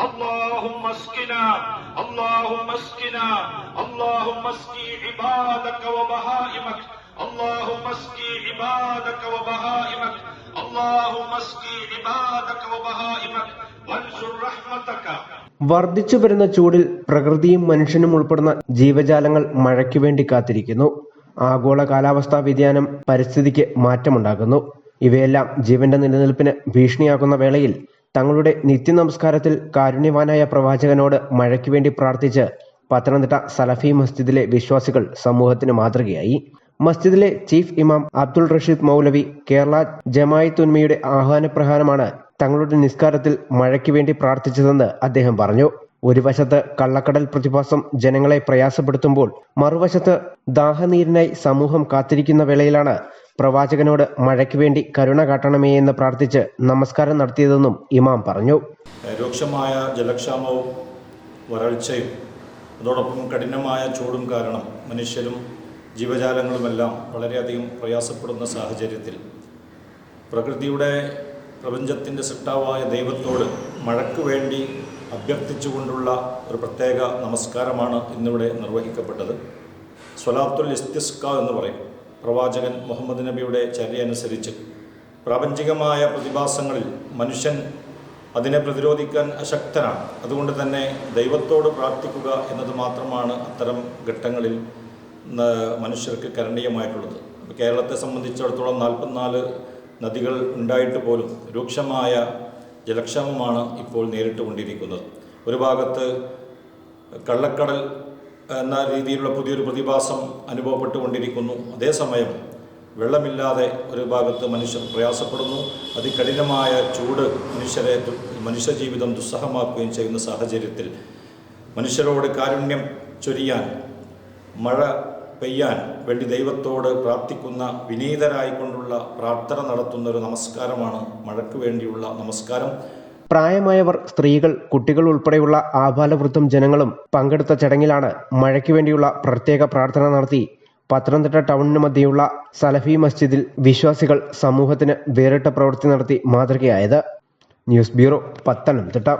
اللهم اسقنا اللهم اسقنا اللهم اسقي عبادك وبهائمك اللهم اسقي عبادك وبهائمك اللهم اسقي عبادك وبهائمك وانشر رحمتك വർദ്ധിച്ചു വരുന്ന ചൂടിൽ പ്രകൃതിയും മനുഷ്യനും ഉൾപ്പെടുന്ന ജീവജാലങ്ങൾ മഴയ്ക്ക് വേണ്ടി കാത്തിരിക്കുന്നു ആഗോള കാലാവസ്ഥാ വ്യതിയാനം പരിസ്ഥിതിക്ക് മാറ്റമുണ്ടാക്കുന്നു ഇവയെല്ലാം ജീവന്റെ നിലനിൽപ്പിന് ഭീഷണിയാക്കുന്ന വേളയിൽ തങ്ങളുടെ നിത്യനമസ്കാരത്തിൽ കാരുണ്യവാനായ പ്രവാചകനോട് മഴയ്ക്ക് വേണ്ടി പ്രാർത്ഥിച്ച് പത്തനംതിട്ട സലഫി മസ്ജിദിലെ വിശ്വാസികൾ സമൂഹത്തിന് മാതൃകയായി. മസ്ജിദിലെ ചീഫ് ഇമാം അബ്ദുൾ റഷീദ് മൗലവി കേരള ജമായത്തുന്മയുടെ ആഹ്വാനപ്രകാരമാണ് തങ്ങളുടെ നിസ്കാരത്തിൽ മഴയ്ക്ക് വേണ്ടി പ്രാർത്ഥിച്ചതെന്ന് അദ്ദേഹം പറഞ്ഞു. ഒരു വശത്ത് കള്ളക്കടൽ പ്രതിഭാസം ജനങ്ങളെ പ്രയാസപ്പെടുത്തുമ്പോൾ മറുവശത്ത് ദാഹനീരിനായി സമൂഹം കാത്തിരിക്കുന്ന വേളയിലാണ് പ്രവാചകനോട് മഴയ്ക്ക് വേണ്ടി കരുണ കാട്ടണമേ എന്ന് പ്രാർത്ഥിച്ച് നമസ്കാരം നടത്തിയതെന്നും ഇമാം പറഞ്ഞു. രൂക്ഷമായ ജലക്ഷാമവും വരൾച്ചയും അതോടൊപ്പം കഠിനമായ ചൂടും കാരണം മനുഷ്യരും ജീവജാലങ്ങളുമെല്ലാം വളരെയധികം പ്രയാസപ്പെടുന്ന സാഹചര്യത്തിൽ പ്രകൃതിയുടെ പ്രപഞ്ചത്തിന്റെ സൃഷ്ടാവായ ദൈവത്തോട് മഴയ്ക്ക് വേണ്ടി അഭ്യർത്ഥിച്ചുകൊണ്ടുള്ള ഒരു പ്രത്യേക നമസ്കാരമാണ് ഇന്നിവിടെ നിർവഹിക്കപ്പെട്ടത്. സ്വലാത്തുൽ ഇസ്തിസ്ക എന്ന് പറയും. പ്രവാചകൻ മുഹമ്മദ് നബിയുടെ ചര്യനുസരിച്ച് പ്രാപഞ്ചികമായ പ്രതിഭാസങ്ങളിൽ മനുഷ്യൻ അതിനെ പ്രതിരോധിക്കാൻ അശക്തനാണ്. അതുകൊണ്ട് തന്നെ ദൈവത്തോട് പ്രാർത്ഥിക്കുക എന്നത് മാത്രമാണ് അത്തരം ഘട്ടങ്ങളിൽ മനുഷ്യർക്ക് കരണീയമായിട്ടുള്ളത്. കേരളത്തെ സംബന്ധിച്ചിടത്തോളം നാൽപ്പത്തിനാല് നദികൾ ഉണ്ടായിട്ട് പോലും രൂക്ഷമായ ജലക്ഷാമമാണ് ഇപ്പോൾ നേരിട്ടുകൊണ്ടിരിക്കുന്നത് ഒരു ഭാഗത്ത് കള്ളക്കടൽ എന്ന രീതിയിലുള്ള പുതിയൊരു പ്രതിഭാസം അനുഭവപ്പെട്ടുകൊണ്ടിരിക്കുന്നു അതേസമയം വെള്ളമില്ലാതെ ഒരു ഭാഗത്ത് മനുഷ്യർ പ്രയാസപ്പെടുന്നു. അതികഠിനമായ ചൂട് മനുഷ്യരെ മനുഷ്യജീവിതം ദുസ്സഹമാക്കുകയും ചെയ്യുന്ന സാഹചര്യത്തിൽ മനുഷ്യരോട് കാരുണ്യം ചൊരിയാൻ മഴ പെയ്യാൻ വേണ്ടി ദൈവത്തോട് പ്രാർത്ഥിക്കുന്ന വിനീതരായിക്കൊണ്ടുള്ള പ്രാർത്ഥന നടത്തുന്ന ഒരു നമസ്കാരമാണ് മഴയ്ക്ക് വേണ്ടിയുള്ള നമസ്കാരം. പ്രായമായവർ സ്ത്രീകൾ കുട്ടികൾ ഉൾപ്പെടെയുള്ള ആബാലവൃദ്ധം ജനങ്ങളും പങ്കെടുത്ത ചടങ്ങിലാണ് മഴയ്ക്ക് വേണ്ടിയുള്ള പ്രത്യേക പ്രാർത്ഥന നടത്തി പത്തനംതിട്ട ടൗണിന് മധ്യയുള്ള സലഫി മസ്ജിദിൽ വിശ്വാസികൾ സമൂഹത്തിന് വേറിട്ട പ്രവൃത്തി നടത്തി മാതൃകയായത്. News bureau Pathanamthitta.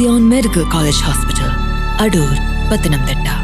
Cyan medical college hospital Adoor Pathanamthitta